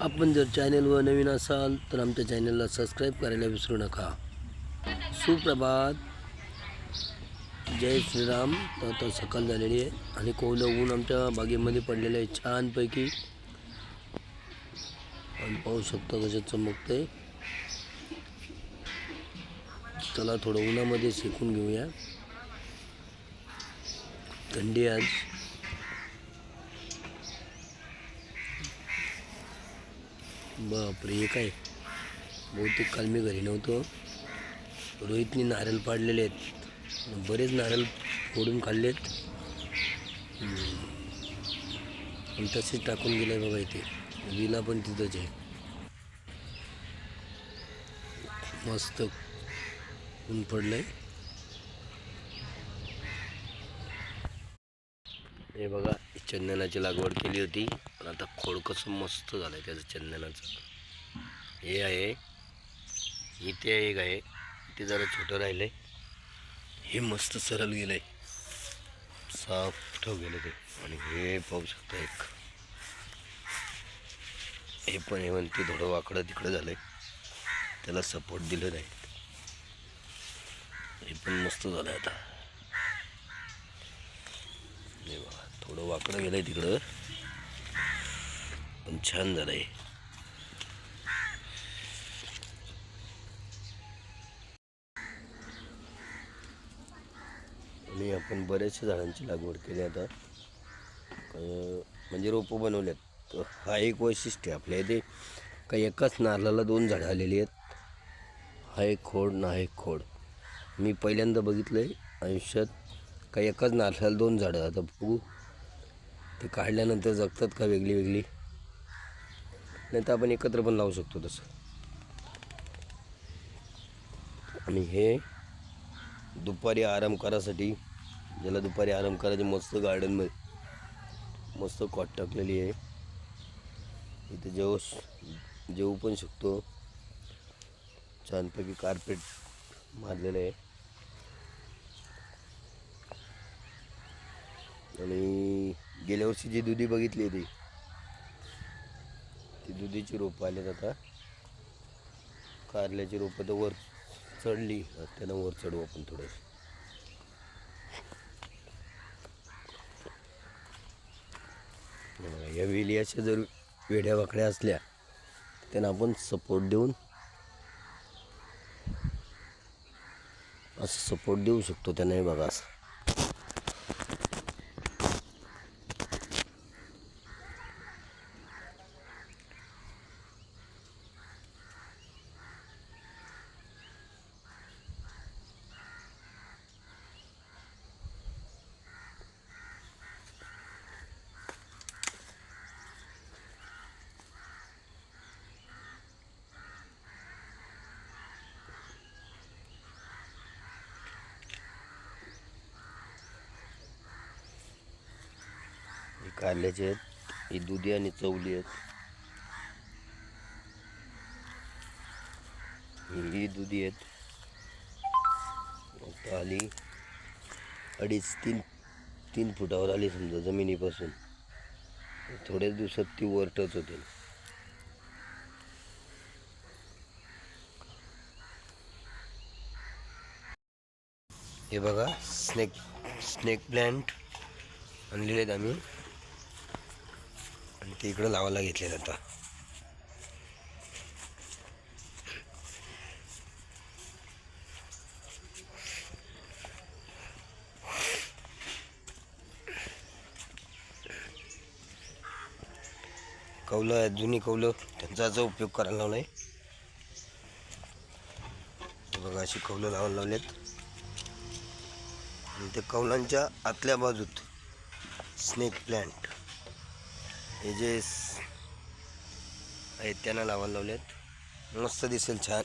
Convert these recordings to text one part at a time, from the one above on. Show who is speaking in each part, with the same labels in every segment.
Speaker 1: आपण जर चॅनेलवर नवीन असाल तर आमच्या चॅनलला सबस्क्राईब करायला विसरू नका. सुप्रभात. जय श्रीराम. आता सकाळ झालेली आहे आणि कोवलं ऊन आमच्या बागेमध्ये पडलेलं आहे छानपैकी. आणि पाहू शकता कसं आहे चला थोडं उन्हामध्ये शेकून घेऊया. थंडी आज. बापरे हे काय? बहुतेक काल मी घरी नव्हतो. रोहितने नारळ पाडलेले आहेत. बरेच नारळ फोडून खाल्लेत. आणि तसेच टाकून गेले बघा इथे. विला पण तिथंच आहे. मस्त ऊन पडलं आहे हे बघा चंदनाची लागवड केली होती. पण आता खोड कसं मस्त झालं आहे त्याचं चंदनाचं. हे आहे इथे एक आहे ते जरा छोटं राहिलं आहे हे मस्त सरळ गेलं आहे साफ ठेव गेलं ते. आणि हे पाहू शकता एक. हे पण हे म्हणते थोडं वाकडं तिकडं झालं आहे त्याला सपोर्ट दिलं नाही. हे पण मस्त झालं आहे आता थोडं वाकडं गेलं आहे तिकडं. पण छान झालंय आणि आपण बऱ्याचशा झाडांची लागवड केली आता. म्हणजे रोपं बनवल्यात. हा एक वैशिष्ट्य आहे. आपल्या इथे काही एकाच नारळाला दोन झाडं आलेली आहेत. हा एक खोड ना हा एक खोड. मी पहिल्यांदा बघितलं आहे आयुष्यात काही एकाच नारळाला दोन झाडं. आता बघू. ते काढल्यानंतर जगतात का वेगळी वेगळी? नाही तर आपण एकत्र पण लावू शकतो तसं. आणि हे दुपारी आराम करायसाठी ज्याला दुपारी आराम करायचे मस्त गार्डनमध्ये मस्त कॉट टाकलेली आहे. इथे जेव जेवू पण शकतो. छानपैकी कार्पेट मारलेलं आहे. आणि गेल्या वर्षी जी दुधी बघितली ती ती दुधीची रोपं आलेत आता. कारल्याची रोपं तर वर चढली. त्यांना वर चढवू आपण थोडंसं या वेलियाच्या जर वेड्या वाकड्या असल्या त्यांना आपण सपोर्ट देऊन असं सपोर्ट देऊ शकतो त्यांना हे बघा असं. कारल्याची आहेत ही दुधी आणि चवली आहेत. ही दुधी आहेत. आली अडीच तीन तीन फुटावर आली समजा जमिनीपासून. थोड्याच दिवसात ती वर टच होते हे बघा स्नेक स्नेक प्लॅन्ट आणलेले आहेत आम्ही. आणि ते इकडं लावायला घेतलेलं आता. कौलं आहेत जुनी कौलं. त्यांचा उपयोग करायला लावला आहे बघा अशी कौलं लावायला लावलेत. आणि ते कौलांच्या आतल्या बाजूत स्नेक प्लॅन्ट हे जे आहेत त्यांना लावायला लावलेत. मस्त दिसेल छान.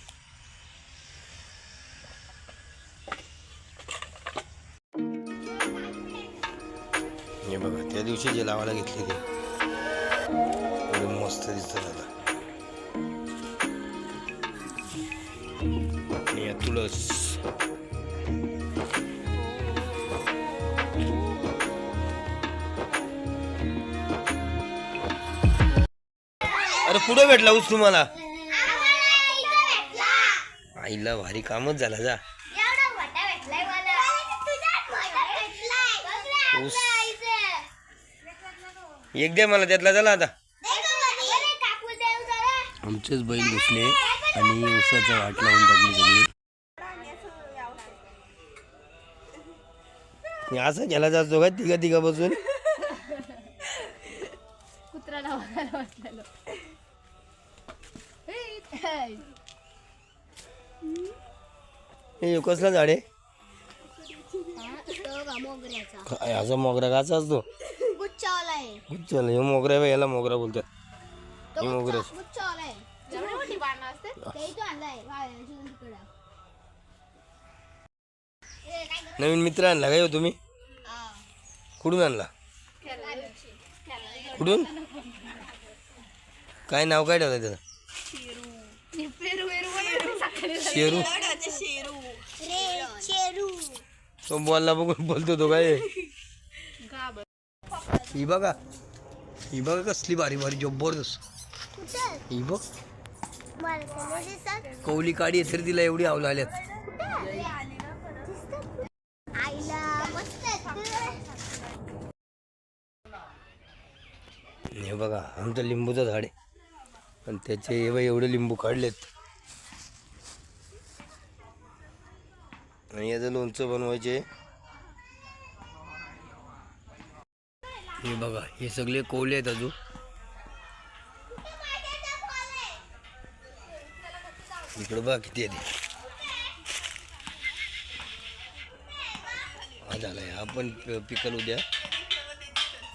Speaker 1: हे बघा त्या दिवशी जे लावायला घेतले ते. मस्त दिसतात आता तुळस. कुठं भेटला ऊस तुम्हाला
Speaker 2: आम्हाला इथं भेटला.
Speaker 1: आईला भारी कामच झाला जा
Speaker 2: एवढा मोठा भेटलाय मला. तुझ्यात मोठा भेटलाय. बघ
Speaker 1: ऊस. एक दे मला त्यातला झाला आता. आमचेच बैल घुसले आणि ऊसाचा वाट लावून टाकली सगळी असं गेला जातो का तिघा तिघा बसून
Speaker 3: कुत्रा
Speaker 1: हे कसला झाड. आहे
Speaker 2: तो का मोगऱ्याचा.
Speaker 1: काय असा मोगरा काचा असतो.
Speaker 2: गुच्छावाला
Speaker 1: हे मोगरा आहे याला मोगरा बोलतात. हे मोगरा? नवीन मित्र आणला काय हो तुम्ही. कुठून आणला? कुठून? काय नाव काय ठेवलं त्याचं? शेरू.
Speaker 2: रे, शेरू.
Speaker 1: तो बोलला बघून बोलतो तो काय. ही बघा. ही बघा कसली भारी भारी जबरदस्त? ही बघ. कौली काढी आहे, तरी तिला एवढी आवला आल्यात. हे बघा आमचं लिंबूचं झाड आहे. आणि त्याचे एवढे लिंबू काढलेत. आणि याचं लोणचं बनवायचे. हे बघा हे सगळे कोवले आहेत अजून. इकडं बघा किती आहे ते हा झालाय हा पण पिकल उद्या.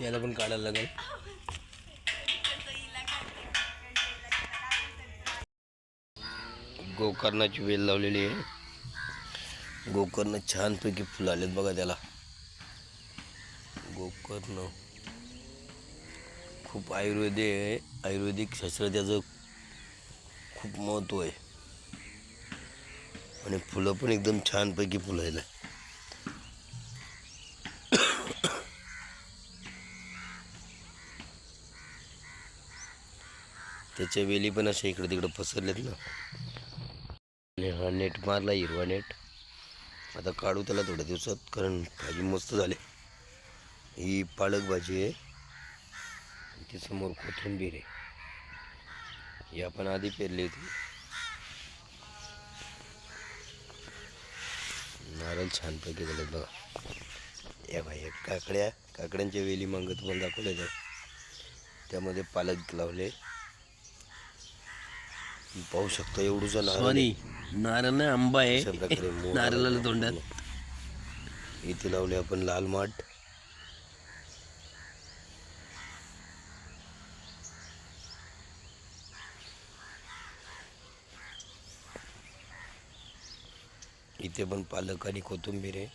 Speaker 1: याला पण काढायला लागेल. गोकर्णाची वेल लावलेली आहे. गोकर्ण छानपैकी फुलं आलेत बघा त्याला. गोकर्ण. खूप आयुर्वेदिक आहे. आयुर्वेदिक शास्त्र त्याचं खूप महत्त्व आहे. आणि फुलं पण एकदम छानपैकी फुलायला त्याच्या वेली पण अशा इकडे तिकडे पसरलेत ना. हा नेट मारला हिरवा नेट. आता काढू त्याला थोड्या दिवसात कारण भाजी मस्त झाली. ही पालक भाजी आहे. ती समोर कोथिंबीर आहे. ही आपण आधी पेरली होती. नारळ छानपैकी झालं बघा. या भाई या काकड्या काकड्यांच्या वेली मागं तुम्हाला दाखवल्या जात त्यामध्ये पालक लावले. पाहू शकता एवढूचा नारळ
Speaker 4: सॉरी नारळ नाही आंबा आहे. नारळाला तोंडात.
Speaker 1: इथे लावले आपण लाल माठ. इथे पण पालक आणि कोथिंबीर आहे.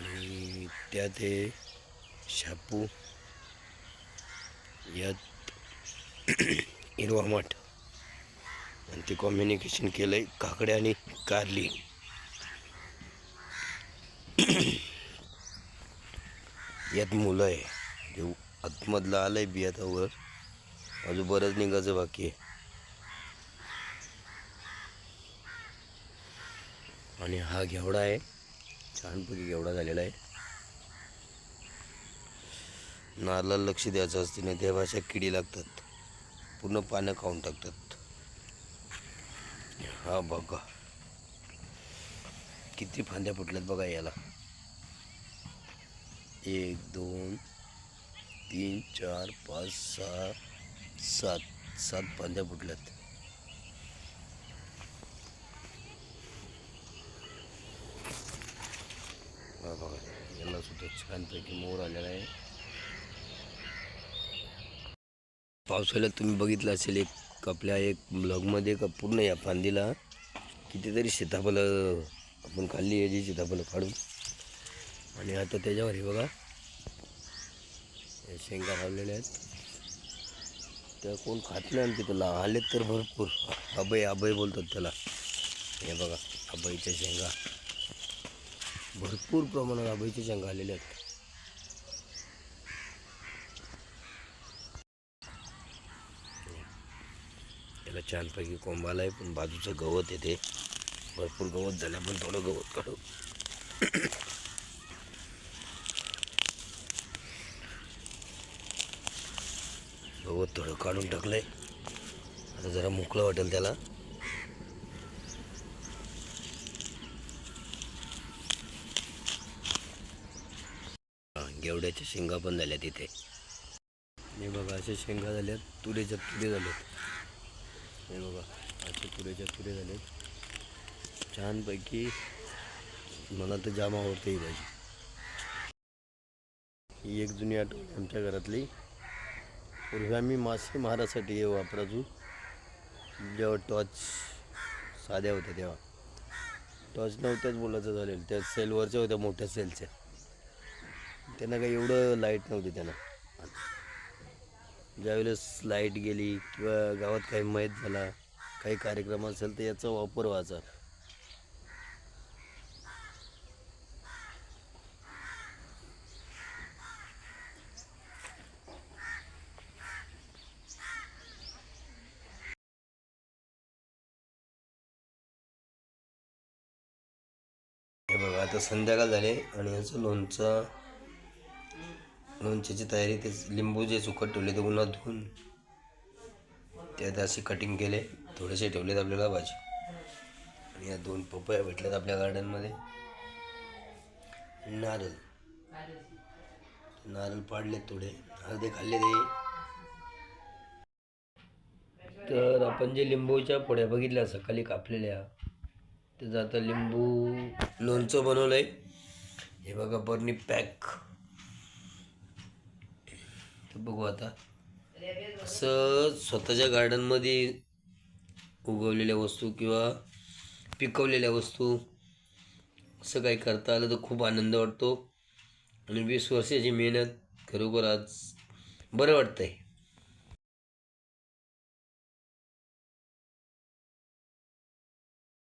Speaker 1: आणि त्यात हे शापू यात हिरवा माठ. आणि ते कॉम्बिनेशन केलं आहे काकडे आणि कारली. यात मुलं आहे. जे आतमधलं आलं आहे बियातावर अजून बरंच निघायचं बाकी आहे. आणि हा घेवडा आहे. छानपैकी घेवडा झालेला आहे. नारला लक्ष द्यायचं असते नाही त्या भाषा किडी लागतात. पूर्ण पानं खाऊन टाकतात. हा बघा. किती फांद्या फुटल्यात बघा याला. एक दोन तीन चार पाच सहा सात सात फांद्या फुटल्यात. हा बघा. याला सुद्धा छानपैकी मोर आलेला आहे. पावसाळ्यात तुम्ही बघितलं असेल एक आपल्या एक ब्लॉगमध्ये का पूर्ण या फांदीला कितीतरी सीताफळं आपण खाल्ली आहे जी सीताफळं काढून. आणि आता त्याच्यावर हे बघा या शेंगा लावलेल्या आहेत. त्या कोण खात नाही आणि तिथं आलेत तर भरपूर. अभय अभय बोलतात त्याला. हे बघा अभयच्या शेंगा. भरपूर प्रमाणात अभयच्या शेंगा आलेल्या आहेत. त्याला छानपैकी कोंबाला आहे पण बाजूचं गवत येते भरपूर गवत झालं पण थोडं गवत काढू. गवत थोडं काढून टाकलंय. आता जरा मोकळं वाटेल त्याला. गेवड्याच्या शेंगा पण झाल्या तिथे हे बघा अशा शेंगा झाल्यात तुरीच्या तुरी झाल्यात. हे बघा असे पुरेच्या पुरे झाले छानपैकी मला तर जाम आवडते ही भाजी. ही एक जुनी आठवण आमच्या घरातली. पूर्वी आम्ही मासे मारासाठी हे वापरायचो जेव्हा टॉर्च साध्या होत्या तेव्हा. टॉर्च नव्हत्याच बोलायचं झालेलं. त्या सेलवरच्या होत्या मोठ्या सेलच्या. त्यांना काही एवढं लाइट नव्हती त्यांना. ज्यावेळेस लाइट गेली किंवा गावात काही माहीत झाला काही कार्यक्रम असेल तर याचा वापर व्हायचा हे बघा आता संध्याकाळ झाले आणि याचं लोणचं लोणच्याची तयारी ते लिंबू जे सुकट ठेवले ते उन्हात धुवून त्यात असे कटिंग केले. थोडेसे ठेवलेत आपल्याला भाजी. आणि या दोन पपया भेटल्यात आपल्या गार्डनमध्ये नारळ. नारळ पाडलेत थोडे. अर्धे खाल्ले ते. तर आपण जे लिंबूच्या पोळ्या बघितल्या सकाळी कापलेल्या त्याचं आता लिंबू लोणचं बनवलं आहे हे बघा बर्नी पॅक. तर बघू आता. असं स्वतःच्या गार्डनमध्ये उगवलेल्या वस्तू किंवा पिकवलेल्या वस्तू असं काही करता आलं तर खूप आनंद वाटतो. आणि वीस वर्षाची मेहनत खरोखर आज बरं वाटतंय.